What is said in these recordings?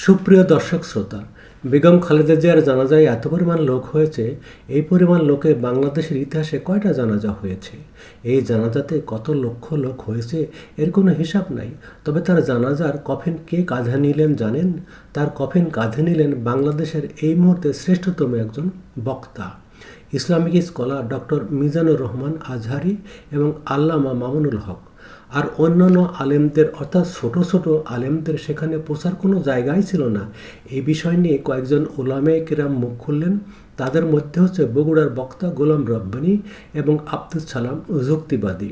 সুপ্রিয় দর্শক শ্রোতা, বেগম খালেদা জিয়ার জানাজায় এত পরিমাণ লোক হয়েছে, এই পরিমাণ লোকে বাংলাদেশের ইতিহাসে কয়টা জানাজা হয়েছে? এই জানাজাতে কত লক্ষ লোক হয়েছে এর কোনো হিসাব নাই, তবে তার জানাজার কফিন কে কাঁধে নিলেন জানেন? তার কফিন কাঁধে নিলেন বাংলাদেশের এই মুহূর্তে শ্রেষ্ঠতম একজন বক্তা। Islamic scholar doctor Mizanur Rahman Azhari এবং আল্লামা মামুনুল হক। আর অন্যান্য আলেমদের, অর্থাৎ ছোট ছোট আলেমদের সেখানে পৌঁছার কোনো জায়গাই ছিল না। এই বিষয় নিয়ে কয়েকজন ওলামে কিরাম মুখ খুললেন। তাদের মধ্যে হচ্ছে বগুড়ার বক্তা গোলাম রব্বানী এবং আব্দুল সালাম যুক্তিবাদী।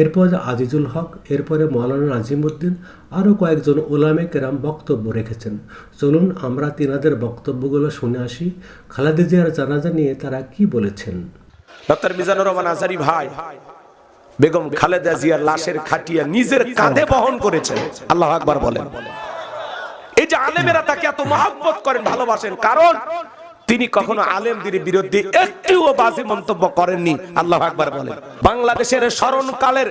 এরপর আজিজুল হক, এরপরে মৌলানা নাজিমুদ্দিন আরও কয়েকজন ওলামে কেরাম বক্তব্য রেখেছেন। চলুন আমরা তিনাদের বক্তব্যগুলো শুনে আসি। খালেদা জিয়ার জানাজা নিয়ে তারা কি বলেছেন? ডক্টর মিজানুর রহমান আজারি ভাই বেগম খালেদা জিয়ার লাশের খাটিয়া নিজের কাঁধে বহন করেছেন। আল্লাহ আকবার বলেন। এই যে আলেমেরা তাকে এত মহাব্বত করেন, ভালোবাসেন, কারণ তিনি কখনো আলেমদের বিরুদ্ধে একটিও বাজে মন্তব্য করেননি। আল্লাহ আকবার বলেন। বাংলাদেশের স্মরণকালের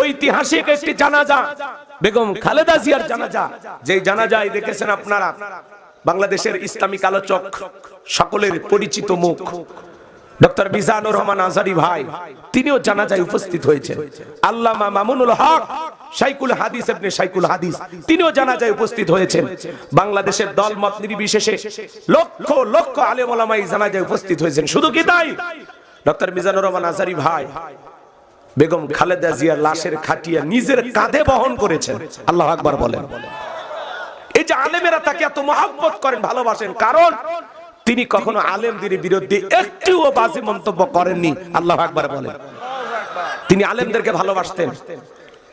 ঐতিহাসিক একটি জানাজা, বেগম খালেদা জিয়ার জানাজা। যে জানাজায় দেখেছেন আপনারা, বাংলাদেশের ইসলামিক আলোচক, সকলের পরিচিত মুখ। ডক্টর মিজানুর রহমান আজারি ভাই, তিনিও জানাজায় উপস্থিত হয়েছেন। আল্লামা মামুনুল হক, শাইকুল হাদিস ইবনে শাইকুল হাদিস, তিনিও জানাজায় উপস্থিত হয়েছেন। বাংলাদেশের দল মত নির্বিশেষে লক্ষ লক্ষ আলেম ওলামাই জানাজায় উপস্থিত হয়েছেন। শুধু কি তাই? ডক্টর মিজানুর রহমান আজারি ভাই, বেগম খালেদা জিয়ার লাশের খাটিয়া নিজের কাঁধে বহন করেছেন। আল্লাহ আকবার বলেন। এই যে আলেমেরা তাকে এত মহাব্বত করেন, ভালোবাসেন, কারণ তিনি কখনো আলেমদের বিরুদ্ধে একটিও বাজে মন্তব্য করেননি। আল্লাহ আকবার বলেন। তিনি আলেমদেরকে ভালোবাসতেন।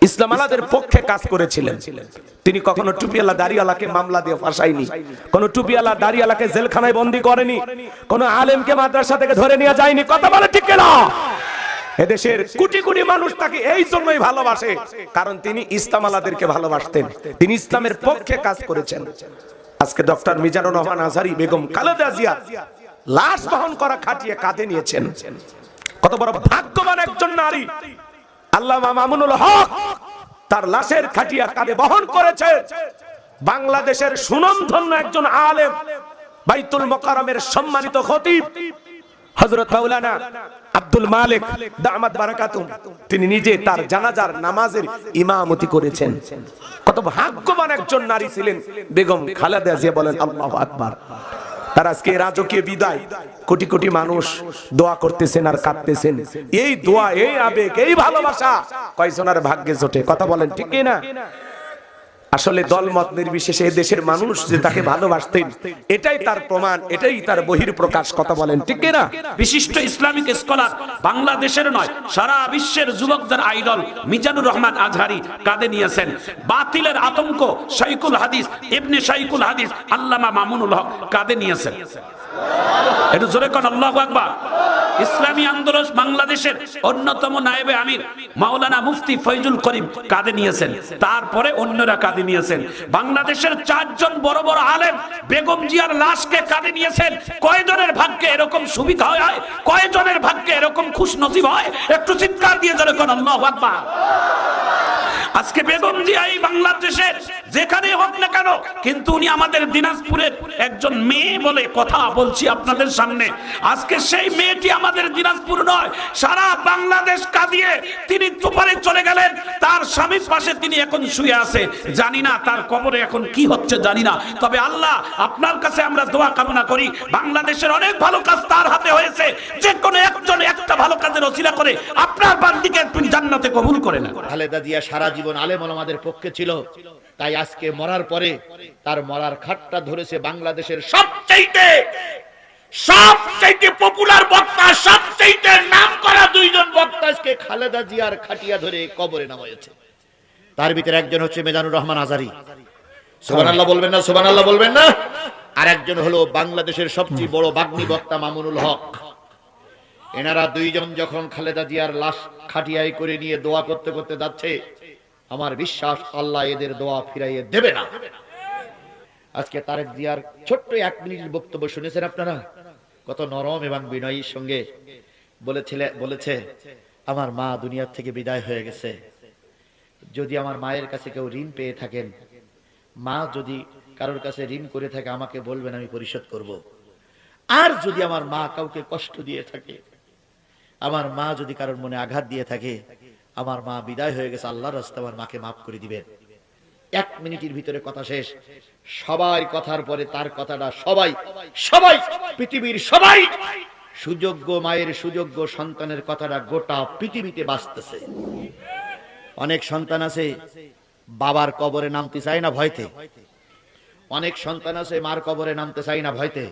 ইসলাম আলাদের পক্ষে কাজ করেছিলেন। তিনি কখনো দাড়িওয়ালাকে মামলা দিয়ে কোন দাড়িওয়ালাকে জেলখানায় বন্দী করেনি। কোন আলেমকে মাদ্রাসা থেকে ধরে নিয়ে যায়নি। কথা বলে ঠিক এদেশের কোটি কোটি মানুষ তাকে এই জন্যই ভালোবাসে, কারণ তিনি ইসলাম আলাদেরকে ভালোবাসতেন। তিনি ইসলামের পক্ষে কাজ করেছেন। আজকে ডক্টর মিজানুর রহমান আজহারি বেগম খালেদা জিয়া লাশ বহন করা খাটিয়ে কাঁধে নিয়েছেন। কত বড় ভাগ্যবান একজন নারী। আল্লাহ মামুনুল হক তার লাশের খাটিয়া কাঁধে বহন করেছে। বাংলাদেশের সুনামধন্য একজন আলেম, বাইতুল মোকারমের সম্মানিত খতিব। হযরত মাওলানা আব্দুল মালিক দামাত বারাকাতুম তিনি নিজে তার জানাজার নামাজের ইমামতি করেছেন। কত ভাগ্যবান একজন নারী ছিলেন, বেগম খালেদা জিয়া বলেন, আল্লাহু আকবার। তার আজকে রাজকীয় বিদায়, কোটি কোটি মানুষ দোয়া করতেছেন আর কাঁদতেছেন। এই দোয়া, এই আবেগ, এই ভালোবাসা কয়জনের ভাগ্যে জোটে? কথা বলেন ঠিক না আসলে দলমত নির্বিশেষে এই দেশের মানুষ যে তাকে ভালোবাসতেন, এটাই তার প্রমাণ, এটাই তার বহির প্রকাশ কথা বলেন, ঠিক না বিশিষ্ট ইসলামিক স্কলার, বাংলাদেশের নয়, সারা বিশ্বের যুবকদের আইডল মিজানুর রহমান আজহারি কাঁধে নিয়েছেন। বাতিলের আতঙ্ক শাইকুল হাদিস, ইবনে শাইকুল হাদিস, আল্লামা মামুনুল হক কাঁধে নিয়েছেন। একটু জোরে কোন, আল্লাহ আকবার। ইসলামী আন্দোলন বাংলাদেশের অন্যতম নায়েবে আমির, মাওলানা মুফতি ফৈজুল করিম কাঁধে নিয়েছেন। তারপরে অন্যরা কাঁধে নিয়েছেন। বাংলাদেশের চারজন বড় বড় আলেম বেগম জিয়ার লাশকে কাঁধে নিয়েছেন। কয়জনের ভাগ্যে এরকম সুবিধা হয়? কয়জনের ভাগ্যে এরকম খুশ নসিব হয়? একটু চিৎকার দিয়ে যেন কোন আল্লাহ আকবার। আজকে বেগম জিয়া এই বাংলাদেশের যেখানে হোক না কেন, কিন্তু উনি আমাদের দিনাজপুরের একজন মেয়ে বলে কথা বলছি আপনাদের সামনে। আজকে সেই মেয়েটি আমাদের দিনাজপুর নয়, সারা বাংলাদেশ কাঁদিয়ে তিনি দুপারে চলে গেলেন। তার স্বামীর পাশে তিনি এখন শুয়ে আছে। জানি না তার কবরে এখন কি হচ্ছে, জানি না। তবে আল্লাহ আপনার কাছে আমরা দোয়া কামনা করি, বাংলাদেশের অনেক ভালো কাজ তার হাতে হয়েছে। যে কোনো একজন একটা ভালো কাজের অসিলা করে আপনার বান্দিকে জান্নাতে কবুল করে নেন। খালেদা জিয়া সারা জীবন আলেম আমাদের পক্ষে ছিল। তাই আজকে মরার পরে তার মরার খাটটা ধরেছে বাংলাদেশের সবচাইতে সবচাইতে পপুলার বক্তা, সবচাইতে নাম করা দুইজন বক্তা আজকে খালেদা জিয়ার খাটিয়া ধরে কবরে নামাইছে। তার ভিতরে একজন হচ্ছে মেজানুর রহমান আজারি। সুবহানাল্লাহ বলবেন না, সুবহানাল্লাহ বলবেন না? আর একজন হলো বাংলাদেশের সবচেয়ে বড় বাগ্মী বক্তা মামুনুল হক। এনারা দুইজন যখন খালেদা জিয়ার লাশ খাটিয়াই করে নিয়ে দোয়া করতে করতে যাচ্ছে আমার বিশ্বাস আল্লাহ এদের দোয়া ফিরাইয়ে দেবে না। আজকে তারেক জিয়ার ছোট্ট এক মিনিটের বক্তব্য শুনেছেন আপনারা? কত নরম এবং বিনয়ীর সঙ্গে বলেছিলে, বলেছে, আমার মা দুনিয়ার থেকে বিদায় হয়ে গেছে। যদি আমার মায়ের কাছে কেউ ঋণ পেয়ে থাকেন, মা যদি কারোর কাছে ঋণ করে থাকে, আমাকে বলবেন, আমি পরিশোধ করব। আর যদি আমার মা কাউকে কষ্ট দিয়ে থাকে, আমার মা যদি কারোর মনে আঘাত দিয়ে থাকে আমার মা বিদায় হয়ে গেছে, আল্লাহর রাস্তা আমার মাকে মাফ করে দিবেন। এক মিনিটের ভিতরে কথা শেষ। সবাই কথার পরে তার কথাটা সবাই সবাই, পৃথিবীর সবাই, সুযোগ্য মায়ের সুযোগ্য সন্তানের কথাটা গোটা পৃথিবীতে বাঁচতেছে। অনেক সন্তান আছে, বাবার কবরে নামতে চায় না ভয়তে। অনেক সন্তান আছে, মার কবরে নামতে চাই না ভয়তে।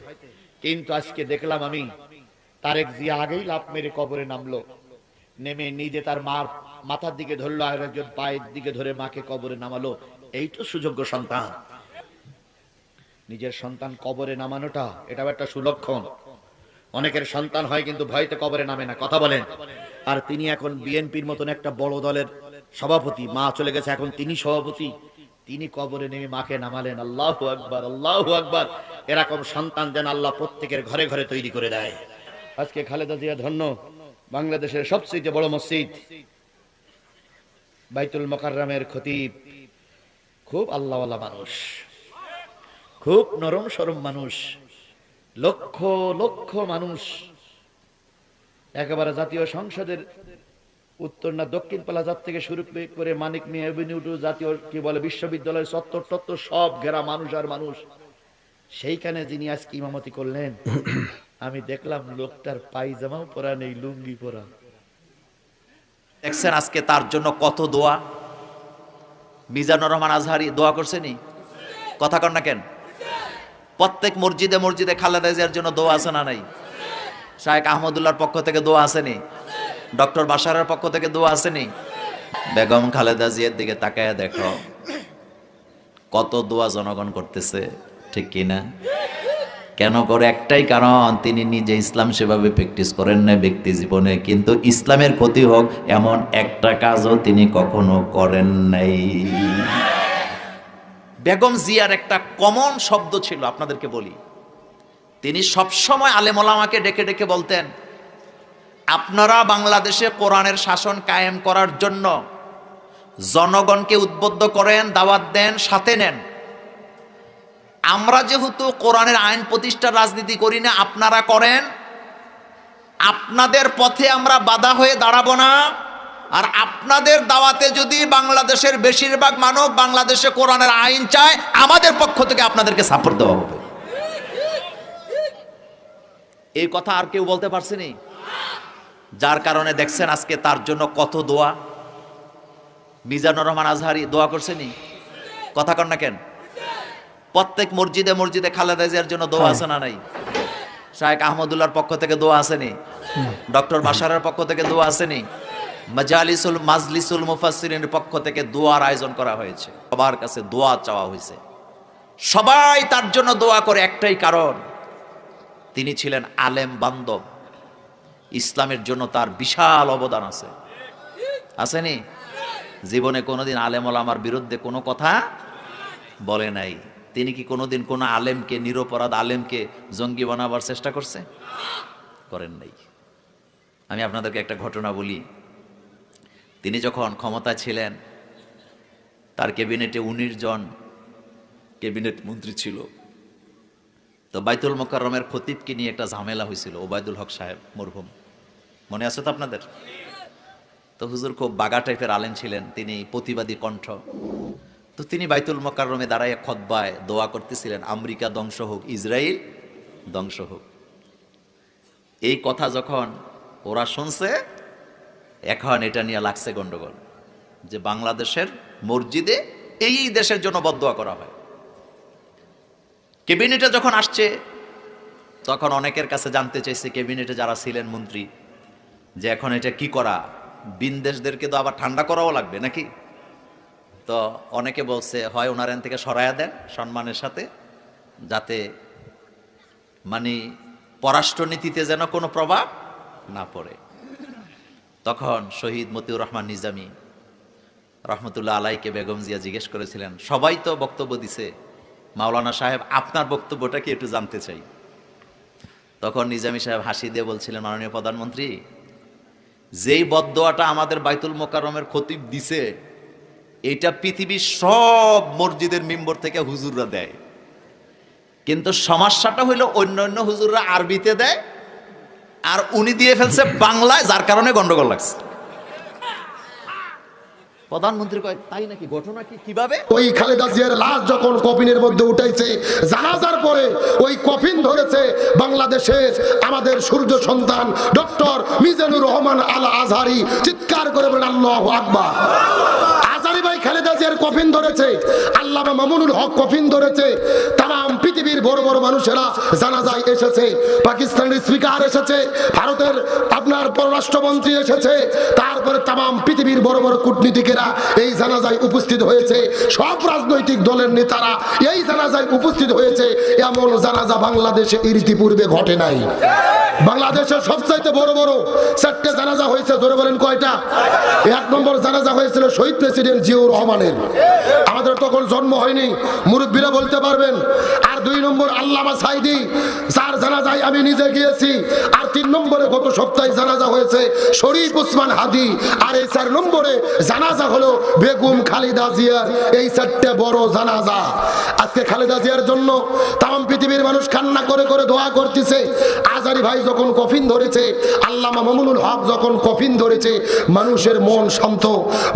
কিন্তু আজকে দেখলাম আমি, তারেক জিয়া আগেই লাভ মেরে কবরে নামলো। নেমে নিজে তার মার মাথার দিকে ধরলো আর একজন পায়ের দিকে ধরে মাকে কবরে নামালো। এই তো সুযোগ্য সন্তান। নিজের সন্তান কবরে নামানোটা এটাও একটা সুলক্ষণ। অনেকের সন্তান হয় কিন্তু ভয়তে কবরে নামে না, কথা বলেন। আর তিনি এখন বিএনপির মতন একটা বড় দলের সভাপতি, মা চলে গেছে এখন তিনি সভাপতি। তিনি কবরে নেমে মাকে নামালেন, আল্লাহ আকবার আল্লাহ আকবার। এরকম সন্তান যেন আল্লাহ প্রত্যেকের ঘরে ঘরে তৈরি করে দেয়। আজকে খালেদা জিয়া ধন্য বাংলাদেশের সবচেয়ে বড় মসজিদ। বাইতুল মকাররামের খতিব। খুব আল্লাহওয়ালা মানুষ। খুব নরম সরম মানুষ। লক্ষ লক্ষ মানুষ। একেবারে জাতীয় সংসদের উত্তর না দক্ষিণ প্লাজার থেকে শুরু করে মানিক মিয়া, এভিনিউ জাতীয় কি বলে বিশ্ববিদ্যালয় চত্বর টত্বর সব ঘেরা মানুষ আর মানুষ। সেইখানে যিনি আজকে ইমামতি করলেন, আমি দেখলাম লোকটার পায়জামাও পরা নেই, লুঙ্গি পরা। দেখছেন আজকে তার জন্য কত দোয়া? মিজানুর রহমান আজহারি দোয়া করছেনি কথা কন না কেন? প্রত্যেক মসজিদে মসজিদে খালেদা জিয়ার জন্য দোয়া আছে না নাই? শাহেক আহমদুল্লাহর পক্ষ থেকে দোয়া আসেনি ডক্টর বাসারের পক্ষ থেকে দোয়া আসেনি বেগম খালেদা জিয়ার দিকে তাকায় দেখো। কত দোয়া জনগণ করতেছে, ঠিক কিনা? কেন করে? একটাই কারণ, তিনি নিজে ইসলাম সেভাবে প্র্যাকটিস করেন না ব্যক্তি জীবনে। কিন্তু ইসলামের ক্ষতি হোক, এমন একটা কাজও তিনি কখনো করেন নাই। বেগম জিয়ার একটা কমন শব্দ ছিল, আপনাদেরকে বলি। তিনি সবসময় আলেমোলামাকে ডেকে ডেকে বলতেন, আপনারা বাংলাদেশে কোরআনের শাসন কায়েম করার জন্য জনগণকে উদ্বুদ্ধ করেন, দাওয়াত দেন, সাথে নেন। আমরা যেহেতু কোরআনের আইন প্রতিষ্ঠার রাজনীতি করি না, আপনারা করেন? আপনাদের পথে আমরা বাধা হয়ে দাঁড়াবো না। আর আপনাদের দাওয়াতে যদি বাংলাদেশের বেশিরভাগ মানব বাংলাদেশে কোরআনের আইন চায়, আমাদের পক্ষ থেকে আপনাদেরকে সাপোর্ট দেওয়া হবে। এই কথা আর কেউ বলতে পারছেনি যার কারণে দেখছেন আজকে তার জন্য কত দোয়া। মিজানুর রহমান আজহারি দোয়া করছেনি কথা কন না কেন? প্রত্যেক মসজিদে মসজিদে খালেদা জিয়ার জন্য দোয়া আছে না নাই? শাহেক আহমদুল্লাহর পক্ষ থেকে দোয়া আসেনি ডক্টর বাসারের পক্ষ থেকে দোয়া আসেনি মাজালিসুল মাজলিসুল মুফাসসিরিনের পক্ষ থেকে দোয়ার আয়োজন করা হয়েছে। সবার কাছে দোয়া চাওয়া হয়েছে। সবাই তার জন্য দোয়া করে একটাই কারণ তিনি ছিলেন আলেম বান্ধব। ইসলামের জন্য তার বিশাল অবদান আছে। আসেনি জীবনে কোনোদিন আলেম আমার বিরুদ্ধে কোনো কথা বলে নাই। তিনি কি কোনোদিন কোনো আলেমকে, নিরপরাধ আলেমকে জঙ্গি বানাবার চেষ্টা করছে? করেন নাই। আমি আপনাদেরকে একটা ঘটনা বলি। তিনি যখন ক্ষমতা ছিলেন, তার ক্যাবিনেটে উনিশ জন ক্যাবিনেট মন্ত্রী ছিল। তো বাইতুল মোকাররমের খতিবকে নিয়ে একটা ঝামেলা হয়েছিল, ওবায়দুল হক সাহেব মরহুম। মনে আছে তো আপনাদের? তো হুজুর খুব বাগা টাইপের আলেম ছিলেন, তিনি প্রতিবাদী কণ্ঠ। তো তিনি বাইতুল মোকাররমে দাঁড়ায় খতবায় দোয়া করতেছিলেন, আমেরিকা ধ্বংস হোক ইসরায়েল ধ্বংস হোক। এই কথা যখন ওরা শুনছে, এখন এটা নিয়ে লাগছে গন্ডগোল, যে বাংলাদেশের মসজিদে এই দেশের জন্য বদোয়া করা হয়। ক্যাবিনেটে যখন আসছে, তখন অনেকের কাছে জানতে চাইছে, ক্যাবিনেটে যারা ছিলেন মন্ত্রী, যে এখন এটা কি করা? বিনদেশদেরকে তো আবার ঠান্ডা করাও লাগবে নাকি? তো অনেকে বলছে, হয় ওনার এন থেকে সরায়া দেন সম্মানের সাথে, যাতে মানে পররাষ্ট্রনীতিতে যেন কোনো প্রভাব না পড়ে। তখন শহীদ মতিউর রহমান নিজামী রহমতুল্লাহ আলাইকে বেগম জিয়া জিজ্ঞেস করেছিলেন, সবাই তো বক্তব্য দিছে। মাওলানা সাহেব, আপনার বক্তব্যটা কি একটু জানতে চাই? তখন নিজামী সাহেব হাসি দিয়ে বলছিলেন, মাননীয় প্রধানমন্ত্রী, যেই বদোয়াটা আমাদের বাইতুল মোকাররমের খতিব দিছে এটা পৃথিবীর সব মসজিদের মেম্বর থেকে হুজুররা দেয়। কিন্তু সমস্যাটা হইল অন্য অন্য হুজুররা আরবিতে দেয় আর উনি দিয়ে ফেলছে বাংলায়, যার কারণে গন্ডগোল লাগছে। প্রধানমন্ত্রী কয়, তাই নাকি? কীভাবে? ওই খালেদা জিয়ার লাশ যখন কফিনের মধ্যে উঠাইছে ওই কফিন ধরেছে বাংলাদেশের আমাদের সূর্য সন্তান ডক্টর মিজানুর রহমান আল আজহারি চিৎকার করে বলেন, আল্লাহ জিয়ার কফিন ধরেছে, আল্লামা মামুনুল হক কফিন ধরেছে, তাম পৃথিবীর বড় বড় মানুষেরা জানাজায় এসেছে, পাকিস্তানের স্পিকার এসেছে, ভারতের আপনার পররাষ্ট্রমন্ত্রী এসেছে, তারপরে তাম পৃথিবীর বড় বড় কূটনীতিকেরা এই জানাজায় উপস্থিত হয়েছে, সব রাজনৈতিক দলের নেতারা এই জানাজায় উপস্থিত হয়েছে, এমন জানাজা বাংলাদেশে ইতিপূর্বে ঘটে নাই। বাংলাদেশের সবচাইতে বড় বড় চারটে জানাজা হয়েছে ধরে বলেন কয়টা? এক নম্বর জানাজা হয়েছিল শহীদ প্রেসিডেন্ট জিয়াউর রহমানের। আমাদের তখন জন্ম হয়নি। মুরব্বীরা বলতে পারবেন, আর দুই নম্বর আল্লামা সাইদি, যার জানাজায় আমি নিজে গিয়েছি, আর তিন নম্বরে গত সপ্তাহে জানাজা হয়েছে শরীফ উসমান হাদি, আর এই চার নম্বরে জানাজা হলো বেগম খালিদা জিয়ার এই চারটে বড় জানাজা। আজকে খালেদা জিয়ার জন্য তাম পৃথিবীর মানুষ কান্না করে করে দোয়া করতেছে। আজারি ভাই যখন কফিন ধরেছে, আল্লামা মামুনুল হক যখন কফিন ধরেছে, মানুষের মন শান্ত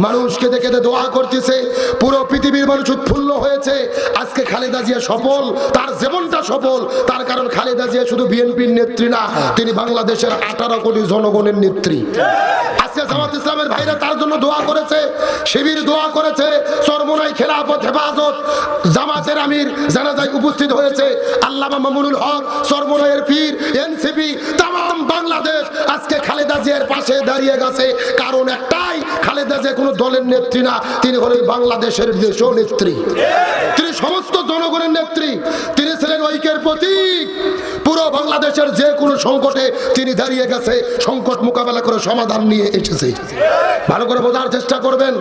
মানুষ কেঁদে কেঁদে দোয়া করতেছে পুরো পৃথিবীর মানুষ উৎফুল্ল হয়েছে। আজকে খালেদা জিয়া সফল, তার জীবনটা সফল। তার কারণ খালেদা জিয়া শুধু বিএনপির নেত্রী না, তিনি বাংলাদেশের আঠারো কোটি জনগণের নেত্রী। জামাত ইসলামের ভাইরা তার জন্য দোয়া করেছে, শিবির দোয়া করেছে চরমোনাই খেলাফত, হেফাজত, জামাতের আমির জানাজায় উপস্থিত হয়েছে। আল্লামা মামুনুল হক চরমোনাইয়ের পীর, এনসিপি, তাম বাংলাদেশ আজকে খালেদা জিয়ার পাশে দাঁড়িয়ে গেছে। কারণ একটাই, খালেদা জিয়া কোনো দলের নেত্রী না, তিনি হলেন বাংলাদেশের দেশ নেত্রী তিনি সমস্ত জনগণের নেত্রী, তিনি ছিলেন ঐক্যের প্রতীক। পুরো বাংলাদেশের যে কোনো সংকটে তিনি দাঁড়িয়ে গেছে, সংকট মোকাবেলা করে সমাধান নিয়ে এসেছে। ভালো করে বোঝার চেষ্টা করবেন।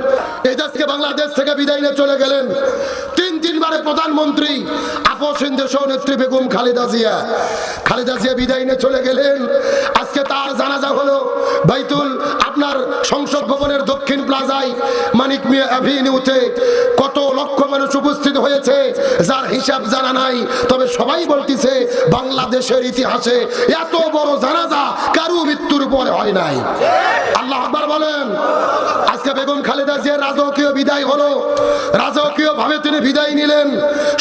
এই দেশকে বাংলাদেশ থেকে বিদায় নিয়ে চলে গেলেন, তিন তিনবারে প্রধানমন্ত্রী দেশ নেত্রী গেলেন। আজকে তার জানাজা হলো বাইতুল, আপনার সংসদ ভবনের দক্ষিণ প্লাজায় মানিক মিয়া কত মানুষ উপস্থিত হয়েছে, যার হিসাব জানা নাই। তবে সবাই বলতেছে, বাংলাদেশের ইতিহাসে এত বড় জানাজা কারু মৃত্যুর পরে হয় নাই। আল্লাহ আকবার বলেন, আজকে বেগম খালেদা জিয়ার রাজকীয় বিদায় হলো। রাজকীয় ভাবে তিনি বিদায় নিলেন,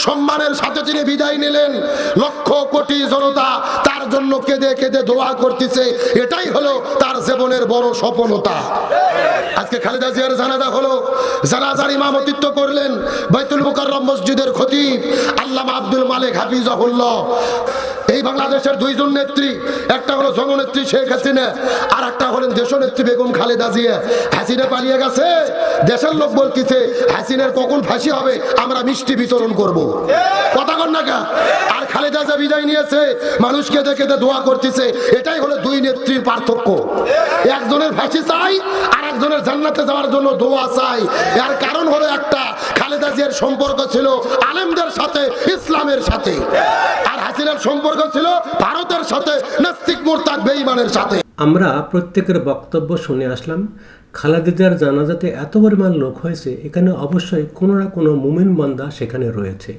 সম্মানের সাথে তিনি বিদায় নিলেন। লক্ষ কোটি জনতা তার জন্য কেঁদে কেঁদে দোয়া করতেছে, এটাই হলো তার জীবনের বড় সফলতা। আজকে খালেদা জিয়ার জানাজা হলো, জানাজার ইমামতিত্ব করলেন, বাইতুল মুকাররম মসজিদের খতিব। আব্দুল মালিক হাফিজাহুল্লাহ। এই বাংলাদেশের দুইজন নেত্রী, একটা হলো জননেত্রী শেখ হাসিনা আর একটা হলেন দেশনেত্রী বেগম খালেদা জিয়া। হাসিনা পালিয়ে গেছে, দেশের লোক বলতেছে, হাসিনার কখন ফাঁসি হবে, আমরা মিষ্টি বিতরণ করব। কথা কন না কা? আর খালেদা জিয়া বিদায় নিয়েছে, মানুষকে দেখে দোয়া করতেছে, এটাই হলো দুই নেত্রীর পার্থক্য। একজনের ফাঁসি চাই আর একজনের জান্নাতে যাওয়ার জন্য দোয়া চাই। এর কারণ হলো একটা, খালেদা জিয়ার সম্পর্ক ছিল আলেমদের সাথে ইসলামের সাথে। আর হাসিনার সম্পর্ক ছিল ভারতের সাথে, নাস্তিক মোরতাদ বেঈমানের সাথে। আমরা প্রত্যেকের বক্তব্য শুনে আসলাম খালাদিদার জানাজাতে এত পরিমাণ লোক হয়েছে, এখানে অবশ্যই কোনো না কোনো মুমিন বান্দা সেখানে রয়েছে।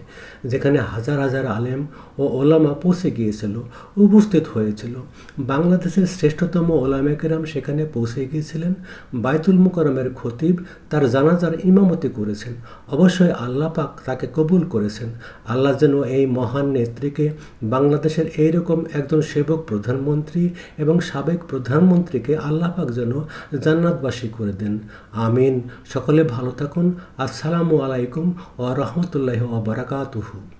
যেখানে হাজার হাজার আলেম ও ওলামা পৌঁছে গিয়েছিল, উপস্থিত হয়েছিল। বাংলাদেশের শ্রেষ্ঠতম ওলামেকেরাম সেখানে পৌঁছে গিয়েছিলেন। বাইতুল মুকরমের খতিব তার জানাজার ইমামতি করেছেন। অবশ্যই আল্লাহ পাক তাকে কবুল করেছেন। আল্লাহ যেন এই মহান নেত্রীকে বাংলাদেশের এইরকম একজন সেবক প্রধানমন্ত্রী এবং সাবেক প্রধানমন্ত্রীকে আল্লাহ পাক যেন জান্নাতবাসী করে দেন। আমিন। সকলে ভালো থাকুন। আসসালামু আলাইকুম ও রহমতুল্লাহ who